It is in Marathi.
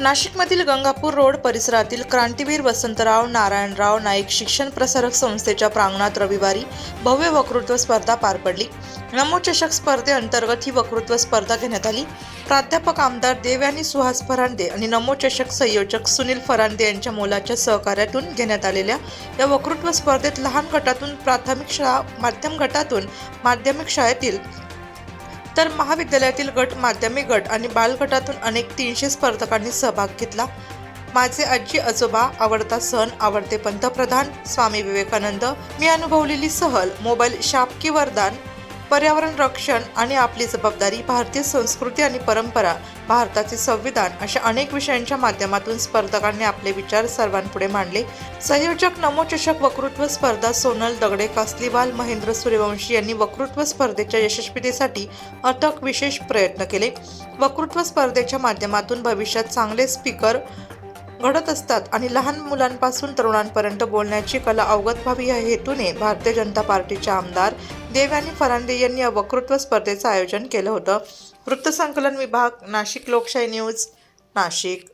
नाशिकमधील गंगापूर रोड परिसरातील क्रांतीवीर वसंतराव नारायणराव नाईक शिक्षण प्रसारक संस्थेच्या प्रांगणात रविवारी भव्य वक्तृत्व स्पर्धा पार पडली. नमोचषक स्पर्धेअंतर्गत ही वक्तृत्व स्पर्धा घेण्यात आली. प्राध्यापक आमदार देवयानी सुहास फरांदे आणि नमोचषक संयोजक सुनील फरांदे यांच्या मोलाच्या सहकार्यातून घेण्यात आलेल्या या वक्तृत्व स्पर्धेत लहान गटातून प्राथमिक शाळा माध्यम गटातून माध्यमिक शाळेतील तर महाविद्यालयातील गट माध्यमिक गट आणि बालगटातून अनेक तीनशे स्पर्धकांनी सहभाग घेतला. माझे आजी आजोबा आवडता सण आवडते पंतप्रधान स्वामी विवेकानंद मी अनुभवलेली सहल मोबाईल शाप की वरदान पर्यावरण रक्षण आणि आपली जबाबदारी भारतीय संस्कृती आणि परंपरा भारताचे संविधान अशा अनेक विषयांच्या माध्यमातून स्पर्धकांनी आपले विचार सर्वांपुढे मांडले. संयोजक नमोचषक वक्तृत्व स्पर्धा सोनल दगडे कसलीवाल महेंद्र सूर्यवंशी यांनी वक्तृत्व स्पर्धेच्या यशस्वीतेसाठी अथक विशेष प्रयत्न केले. वक्तृत्व स्पर्धेच्या माध्यमातून भविष्यात चांगले स्पीकर घडत असतात आणि लहान मुलांपासून तरुणांपर्यंत बोलण्याची कला अवगत व्हावी या हेतूने भारतीय जनता पार्टीचे आमदार देवयानी फरांदे यांनी या वक्तृत्व स्पर्धेचं आयोजन केलं होतं. वृत्तसंकलन विभाग नाशिक लोकशाही न्यूज नाशिक.